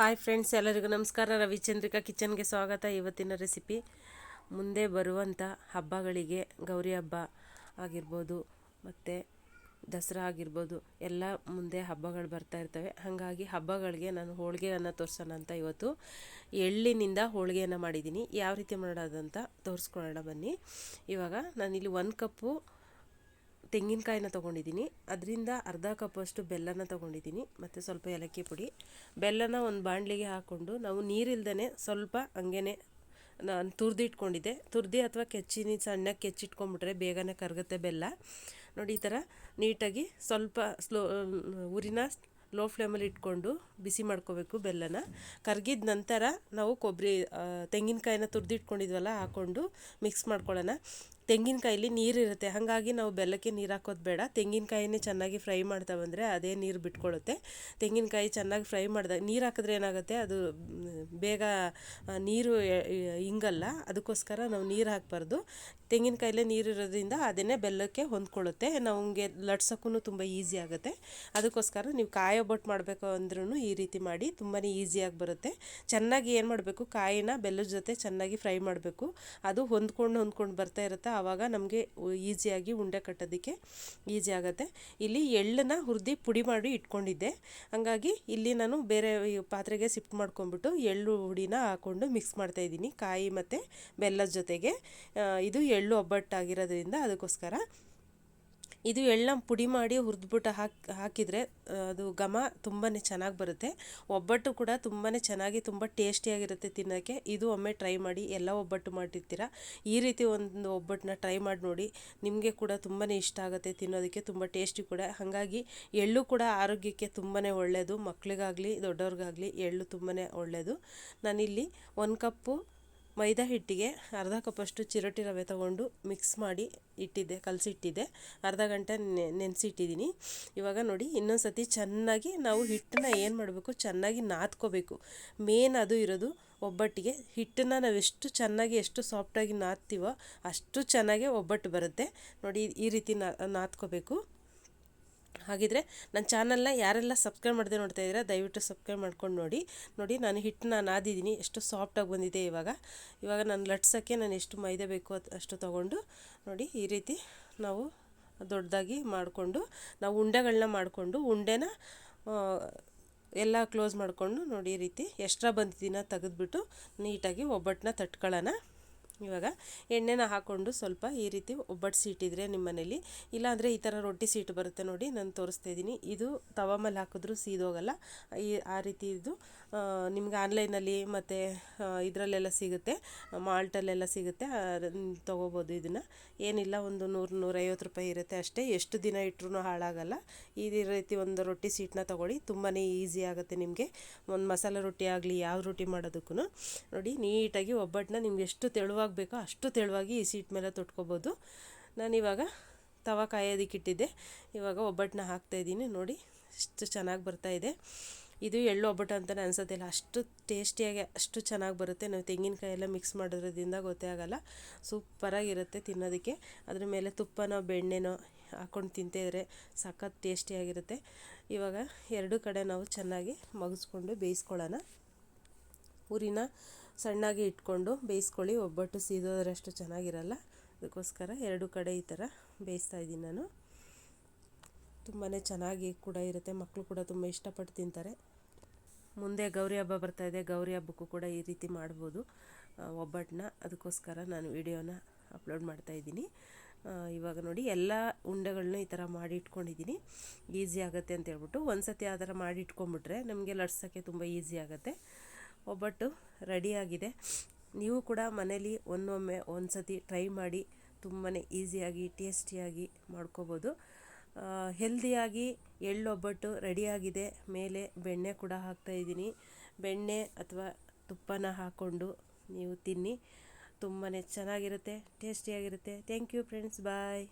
Hi friends, ಎಲ್ಲರಿಗೂ ನಮಸ್ಕಾರ. ರವಿಚಂದ್ರಿಕಾ ಕಿಚನ್ಗೆ ಸ್ವಾಗತ. ಇವತ್ತಿನ ರೆಸಿಪಿ ಮುಂದೆ ಬರುವಂಥ ಹಬ್ಬಗಳಿಗೆ ಗೌರಿ ಹಬ್ಬ ಆಗಿರ್ಬೋದು, ಮತ್ತು ದಸರಾ ಆಗಿರ್ಬೋದು, ಎಲ್ಲ ಮುಂದೆ ಹಬ್ಬಗಳು ಬರ್ತಾ ಇರ್ತವೆ. ಹಾಗಾಗಿ ಹಬ್ಬಗಳಿಗೆ ನಾನು ಹೋಳಿಗೆಯನ್ನು ತೋರಿಸೋಣ ಅಂತ ಇವತ್ತು ಎಳ್ಳಿನಿಂದ ಹೋಳಿಗೆಯನ್ನು ಮಾಡಿದ್ದೀನಿ. ಯಾವ ರೀತಿ ಮಾಡೋದಂತ ತೋರಿಸ್ಕೊಳ್ಳೋಣ ಬನ್ನಿ. ಇವಾಗ ನಾನಿಲ್ಲಿ ಒಂದು ಕಪ್ಪು ತೆಂಗಿನಕಾಯಿನ ತೊಗೊಂಡಿದ್ದೀನಿ. ಅದರಿಂದ ಅರ್ಧ ಕಪ್ಪಷ್ಟು ಬೆಲ್ಲನ ತೊಗೊಂಡಿದ್ದೀನಿ. ಮತ್ತು ಸ್ವಲ್ಪ ಏಲಕ್ಕಿ ಪುಡಿ. ಬೆಲ್ಲನ ಒಂದು ಬಾಣಲಿಗೆ ಹಾಕ್ಕೊಂಡು ನಾವು ನೀರಿಲ್ದೇ ಸ್ವಲ್ಪ ಹಂಗೇ ನಾನು ತುರ್ದು ಇಟ್ಕೊಂಡಿದ್ದೆ ತುರ್ದಿ ಅಥವಾ ಕೆಚ್ಚಿನಿ ಸಣ್ಣಕ್ಕೆ ಕೆಚ್ಚಿಟ್ಕೊಂಡ್ಬಿಟ್ರೆ ಬೇಗನೆ ಕರಗುತ್ತೆ ಬೆಲ್ಲ. ನೋಡಿ ಈ ಥರ ನೀಟಾಗಿ ಸ್ವಲ್ಪ ಸ್ಲೋ ಉರಿನ ಲೋ ಫ್ಲೇಮಲ್ಲಿ ಇಟ್ಕೊಂಡು ಬಿಸಿ ಮಾಡ್ಕೋಬೇಕು ಬೆಲ್ಲನ. ಕರಗಿದ ನಂತರ ನಾವು ಕೊಬ್ಬರಿ ತೆಂಗಿನಕಾಯಿನ ತುರ್ದಿಟ್ಕೊಂಡಿದ್ವಲ್ಲ ಹಾಕ್ಕೊಂಡು ಮಿಕ್ಸ್ ಮಾಡ್ಕೊಳ್ಳೋಣ. ತೆಂಗಿನಕಾಯಲ್ಲಿ ನೀರಿರುತ್ತೆ. ಹಾಗಾಗಿ ನಾವು ಬೆಲ್ಲಕ್ಕೆ ನೀರು ಹಾಕೋದು ಬೇಡ. ತೆಂಗಿನಕಾಯಿನೇ ಚೆನ್ನಾಗಿ ಫ್ರೈ ಮಾಡ್ತಾ ಬಂದರೆ ಅದೇ ನೀರು ಬಿಟ್ಕೊಳ್ಳುತ್ತೆ ತೆಂಗಿನಕಾಯಿ ಚೆನ್ನಾಗಿ ಫ್ರೈ ಮಾಡಿದಾಗ ನೀರು ಹಾಕಿದ್ರೆ ಏನಾಗುತ್ತೆ? ಅದು ಬೇಗ ನೀರು ಹಿಂಗಲ್ಲ ಅದಕ್ಕೋಸ್ಕರ ನಾವು ನೀರು ಹಾಕಬಾರ್ದು. ತೆಂಗಿನಕಾಯಲ್ಲೇ ನೀರು ಇರೋದ್ರಿಂದ ಅದನ್ನೇ ಬೆಲ್ಲಕ್ಕೆ ಹೊಂದ್ಕೊಳ್ಳುತ್ತೆ ನಮಗೆ ಲಟ್ಸೋಕ್ಕೂ ತುಂಬ ಈಸಿ ಆಗುತ್ತೆ. ಅದಕ್ಕೋಸ್ಕರ ನೀವು ಕಾಯಿ ಒಬ್ಬಟ್ಟು ಮಾಡಬೇಕು ಅಂದ್ರೂ ಈ ರೀತಿ ಮಾಡಿ ತುಂಬಾ ಈಸಿಯಾಗಿ ಬರುತ್ತೆ. ಚೆನ್ನಾಗಿ ಏನು ಮಾಡಬೇಕು? ಕಾಯಿನ ಬೆಲ್ಲದ ಜೊತೆ ಚೆನ್ನಾಗಿ ಫ್ರೈ ಮಾಡಬೇಕು. ಅದು ಹೊಂದ್ಕೊಂಡು ಹೊಂದ್ಕೊಂಡು ಬರ್ತಾ ಇರುತ್ತೆ. ಆವಾಗ ನಮಗೆ ಈಸಿಯಾಗಿ ಉಂಡೆ ಕಟ್ಟೋದಕ್ಕೆ ಈಸಿ ಆಗುತ್ತೆ. ಇಲ್ಲಿ ಎಳ್ಳನ್ನು ಹುರಿದು ಪುಡಿ ಮಾಡಿ ಇಟ್ಕೊಂಡಿದ್ದೆ. ಹಾಗಾಗಿ ಇಲ್ಲಿ ನಾನು ಬೇರೆ ಪಾತ್ರೆಗೆ ಸಿಫ್ಟ್ ಮಾಡ್ಕೊಂಡ್ಬಿಟ್ಟು ಎಳ್ಳು ಹುಡಿನ ಹಾಕ್ಕೊಂಡು ಮಿಕ್ಸ್ ಮಾಡ್ತಾ ಇದ್ದೀನಿ. ಕಾಯಿ ಮತ್ತು ಬೆಲ್ಲದ ಜೊತೆಗೆ ಇದು ಎಳ್ಳು ಒಬ್ಬಟ್ಟಾಗಿರೋದ್ರಿಂದ ಅದಕ್ಕೋಸ್ಕರ. ಇದು ಎಳ್ಳನ್ನ ಪುಡಿ ಮಾಡಿ ಹುರಿದ್ಬಿಟ್ಟು ಹಾಕಿ, ಹಾಕಿದರೆ ಅದು ಘಮ ತುಂಬಾ ಚೆನ್ನಾಗಿ ಬರುತ್ತೆ. ಒಬ್ಬಟ್ಟು ಕೂಡ ತುಂಬಾ ಚೆನ್ನಾಗಿ, ತುಂಬ ಟೇಸ್ಟಿಯಾಗಿರುತ್ತೆ ತಿನ್ನೋಕ್ಕೆ. ಇದು ಒಮ್ಮೆ ಟ್ರೈ ಮಾಡಿ, ಎಲ್ಲ ಒಬ್ಬಟ್ಟು ಮಾಡಿರ್ತೀರ? ಈ ರೀತಿ ಒಂದು ಒಬ್ಬಟ್ಟನ್ನ ಟ್ರೈ ಮಾಡಿ ನೋಡಿ. ನಿಮಗೆ ಕೂಡ ತುಂಬಾ ಇಷ್ಟ ಆಗುತ್ತೆ ತಿನ್ನೋದಕ್ಕೆ, ತುಂಬ ಟೇಸ್ಟಿ ಕೂಡ. ಹಾಗಾಗಿ ಎಳ್ಳು ಕೂಡ ಆರೋಗ್ಯಕ್ಕೆ ತುಂಬಾ ಒಳ್ಳೆಯದು ಮಕ್ಕಳಿಗಾಗಲಿ ದೊಡ್ಡವ್ರಿಗಾಗಲಿ ಎಳ್ಳು ತುಂಬಾ ಒಳ್ಳೆಯದು ನಾನಿಲ್ಲಿ ಒಂದು ಕಪ್ಪು ಮೈದಾ ಹಿಟ್ಟಿಗೆ ಅರ್ಧ ಕಪ್ಪಷ್ಟು ಚಿರೋಟಿ ರವೆ ತಗೊಂಡು ಮಿಕ್ಸ್ ಮಾಡಿ ಇಟ್ಟಿದ್ದೆ, ಕಲಸಿಟ್ಟಿದ್ದೆ. ಅರ್ಧ ಗಂಟೆ ನೆನೆಸಿಟ್ಟಿದ್ದೀನಿ. ಇವಾಗ ನೋಡಿ ಇನ್ನೊಂದು ಸತಿ ಚೆನ್ನಾಗಿ ನಾವು ಹಿಟ್ಟನ್ನ ಏನು ಮಾಡಬೇಕು? ಚೆನ್ನಾಗಿ ನಾದ್ಕೋಬೇಕು. ಮೇನ್ ಅದು ಇರೋದು ಒಬ್ಬಟ್ಟಿಗೆ. ಹಿಟ್ಟನ್ನು ನಾವು ಎಷ್ಟು ಚೆನ್ನಾಗಿ, ಎಷ್ಟು ಸಾಫ್ಟಾಗಿ ನಾದ್ತೀವೋ ಅಷ್ಟು ಚೆನ್ನಾಗೆ ಒಬ್ಬಟ್ಟು ಬರುತ್ತೆ. ನೋಡಿ, ಈ ರೀತಿ ನಾದ್ಕೋಬೇಕು. ಹಾಗಿದ್ರೆ ನನ್ನ ಚಾನಲ್ನ ಯಾರೆಲ್ಲ ಸಬ್ಸ್ಕ್ರೈಬ್ ಮಾಡದೆ ನೋಡ್ತಾ ಇದ್ದೀರಾ, ದಯವಿಟ್ಟು ಸಬ್ಸ್ಕ್ರೈಬ್ ಮಾಡ್ಕೊಂಡು ನೋಡಿ. ನೋಡಿ, ನಾನು ಹಿಟ್ಟನ್ನ ನಾದಿದ್ದೀನಿ ಎಷ್ಟು ಸಾಫ್ಟಾಗಿ ಬಂದಿದೆ ಇವಾಗ. ಇವಾಗ ನಾನು ಲಟ್ಸೋಕ್ಕೆ ನಾನು ಎಷ್ಟು ಮೈದೆ ಬೇಕು ಅಷ್ಟು ತೊಗೊಂಡು ನೋಡಿ, ಈ ರೀತಿ ನಾವು ದೊಡ್ಡದಾಗಿ ಮಾಡಿಕೊಂಡು, ನಾವು ಉಂಡೆಗಳನ್ನ ಮಾಡಿಕೊಂಡು, ಉಂಡೆನ ಎಲ್ಲ ಕ್ಲೋಸ್ ಮಾಡಿಕೊಂಡು ನೋಡಿ, ಈ ರೀತಿ ಎಕ್ಸ್ಟ್ರಾ ಬಂದಿದ್ದೀನ ತೆಗೆದ್ಬಿಟ್ಟು ನೀಟಾಗಿ ಒಬ್ಬಟ್ಟನ್ನ ತಟ್ಕೊಳ್ಳೋಣ. ಇವಾಗ ಎಣ್ಣೆನ ಹಾಕ್ಕೊಂಡು ಸ್ವಲ್ಪ ಈ ರೀತಿ ಒಬ್ಬಟ್ಟು ಸೀಟಿದ್ರೆ ನಿಮ್ಮ ಮನೇಲಿ ಇಲ್ಲಾಂದರೆ ಈ ಥರ ರೊಟ್ಟಿ ಸೀಟ್ ಬರುತ್ತೆ ನೋಡಿ, ನಾನು ತೋರಿಸ್ತಾ ಇದ್ದೀನಿ. ಇದು ತವ ಮೇಲೆ ಹಾಕಿದ್ರೂ ಸೀದೋಗಲ್ಲ. ಈ, ಆ ರೀತಿ ಇದು ನಿಮ್ಗೆ ಆನ್ಲೈನಲ್ಲಿ ಮತ್ತು ಇದರಲ್ಲೆಲ್ಲ ಸಿಗುತ್ತೆ. ಮಾಲ್ಟಲ್ಲೆಲ್ಲ ಸಿಗುತ್ತೆ. ತೊಗೋಬೋದು ಇದನ್ನು. ಏನಿಲ್ಲ, ಒಂದು ನೂರು, ನೂರೈವತ್ತು ರೂಪಾಯಿ ಇರುತ್ತೆ ಅಷ್ಟೇ. ಎಷ್ಟು ದಿನ ಇಟ್ಟರು ಹಾಳಾಗಲ್ಲ. ಈ ರೀತಿ ಒಂದು ರೊಟ್ಟಿ ಸೀಟನ್ನ ತೊಗೊಳ್ಳಿ. ತುಂಬಾ ಈಸಿ ಆಗುತ್ತೆ ನಿಮಗೆ. ಒಂದು ಮಸಾಲೆ ರೊಟ್ಟಿ ಆಗಲಿ, ಯಾವ ರೊಟ್ಟಿ ಮಾಡೋದಕ್ಕೂ ನೋಡಿ, ನೀಟಾಗಿ ಒಬ್ಬಟ್ಟನ್ನ ನಿಮ್ಗೆ ಎಷ್ಟು ತೆಳುವಾಗಿ ಬೇಕೋ ಅಷ್ಟು ತೆಳುವಾಗಿ ಈ ಸೀಟ್ ಮೇಲೆ ತೊಟ್ಕೋಬೋದು. ನಾನಿವಾಗ ತವ ಕಾಯೋದಕ್ಕೆ ಇಟ್ಟಿದ್ದೆ. ಇವಾಗ ಒಬ್ಬಟ್ಟನ್ನ ಹಾಕ್ತಾಯಿದ್ದೀನಿ ನೋಡಿ ಇಷ್ಟು ಚೆನ್ನಾಗಿ ಬರ್ತಾಯಿದೆ ಇದು. ಎಳ್ಳು ಒಬ್ಬಟ್ಟು ಅಂತಲೇ ಅನ್ಸೋದಿಲ್ಲ ಅಷ್ಟು ಟೇಸ್ಟಿಯಾಗಿ, ಅಷ್ಟು ಚೆನ್ನಾಗಿ ಬರುತ್ತೆ. ನಾವು ತೆಂಗಿನಕಾಯಿ ಎಲ್ಲ ಮಿಕ್ಸ್ ಮಾಡೋದ್ರಿಂದ ಗೊತ್ತೇ ಆಗೋಲ್ಲ. ಸೂಪರಾಗಿರುತ್ತೆ ತಿನ್ನೋದಕ್ಕೆ. ಅದ್ರ ಮೇಲೆ ತುಪ್ಪನೋ, ಬೆಣ್ಣೆನೋ ಹಾಕ್ಕೊಂಡು ತಿಂತಿದ್ರೆ ಸಖತ್ ಟೇಸ್ಟಿಯಾಗಿರುತ್ತೆ. ಇವಾಗ ಎರಡು ಕಡೆ ನಾವು ಚೆನ್ನಾಗಿ ಮಗಿಸ್ಕೊಂಡು ಬೇಯಿಸ್ಕೊಳ್ಳೋಣ. ಊರಿನ ಸಣ್ಣಾಗಿ ಇಟ್ಕೊಂಡು ಬೇಯಿಸ್ಕೊಳ್ಳಿ. ಒಬ್ಬಟ್ಟು ಸೀದೋದ್ರಷ್ಟು ಚೆನ್ನಾಗಿರಲ್ಲ. ಅದಕ್ಕೋಸ್ಕರ ಎರಡು ಕಡೆ ಈ ಥರ ಬೇಯಿಸ್ತಾ ಇದ್ದೀನಿ ನಾನು. ತುಂಬಾ ಚೆನ್ನಾಗಿ ಕೂಡ ಇರುತ್ತೆ. ಮಕ್ಕಳು ಕೂಡ ತುಂಬ ಇಷ್ಟಪಟ್ಟು ತಿಂತಾರೆ. ಮುಂದೆ ಗೌರಿ ಹಬ್ಬ ಇದೆ. ಗೌರಿ ಹಬ್ಬಕ್ಕೂ ಕೂಡ ಈ ರೀತಿ ಮಾಡ್ಬೋದು ಒಬ್ಬಟ್ಟನ್ನ. ಅದಕ್ಕೋಸ್ಕರ ನಾನು ವಿಡಿಯೋನ ಅಪ್ಲೋಡ್ ಮಾಡ್ತಾಯಿದ್ದೀನಿ ಇವಾಗ ನೋಡಿ, ಎಲ್ಲ ಉಂಡೆಗಳನ್ನೂ ಈ ಥರ ಮಾಡಿ ಇಟ್ಕೊಂಡಿದ್ದೀನಿ. ಈಸಿ ಆಗುತ್ತೆ ಅಂತ ಹೇಳ್ಬಿಟ್ಟು ಒಂದು ಸತಿ ಆ ಥರ ಮಾಡಿ ಇಟ್ಕೊಂಬಿಟ್ರೆ ನಮಗೆ ಲಟ್ಸೋಕ್ಕೆ ತುಂಬ ಈಸಿ ಆಗುತ್ತೆ. ಒಬ್ಬಟ್ಟು ರೆಡಿಯಾಗಿದೆ ನೀವು ಕೂಡ ಮನೇಲಿ ಒಂದೊಮ್ಮೆ ಒಂದು ಸತಿ ಟ್ರೈ ಮಾಡಿ ತುಂಬಾ ಈಸಿಯಾಗಿ ಟೇಸ್ಟಿಯಾಗಿ ಮಾಡ್ಕೋಬೋದು. ಹೆಲ್ದಿಯಾಗಿ ಎಳ್ಳೊಬ್ಬಟ್ಟು ರೆಡಿಯಾಗಿದೆ ಮೇಲೆ ಬೆಣ್ಣೆ ಕೂಡ ಹಾಕ್ತಾಯಿದ್ದೀನಿ ಬೆಣ್ಣೆ ಅಥವಾ ತುಪ್ಪನ ಹಾಕ್ಕೊಂಡು ನೀವು ತಿನ್ನಿ. ತುಂಬಾ ಚೆನ್ನಾಗಿರುತ್ತೆ ಟೇಸ್ಟಿಯಾಗಿರುತ್ತೆ ಥ್ಯಾಂಕ್ ಯು ಫ್ರೆಂಡ್ಸ್ ಬಾಯ್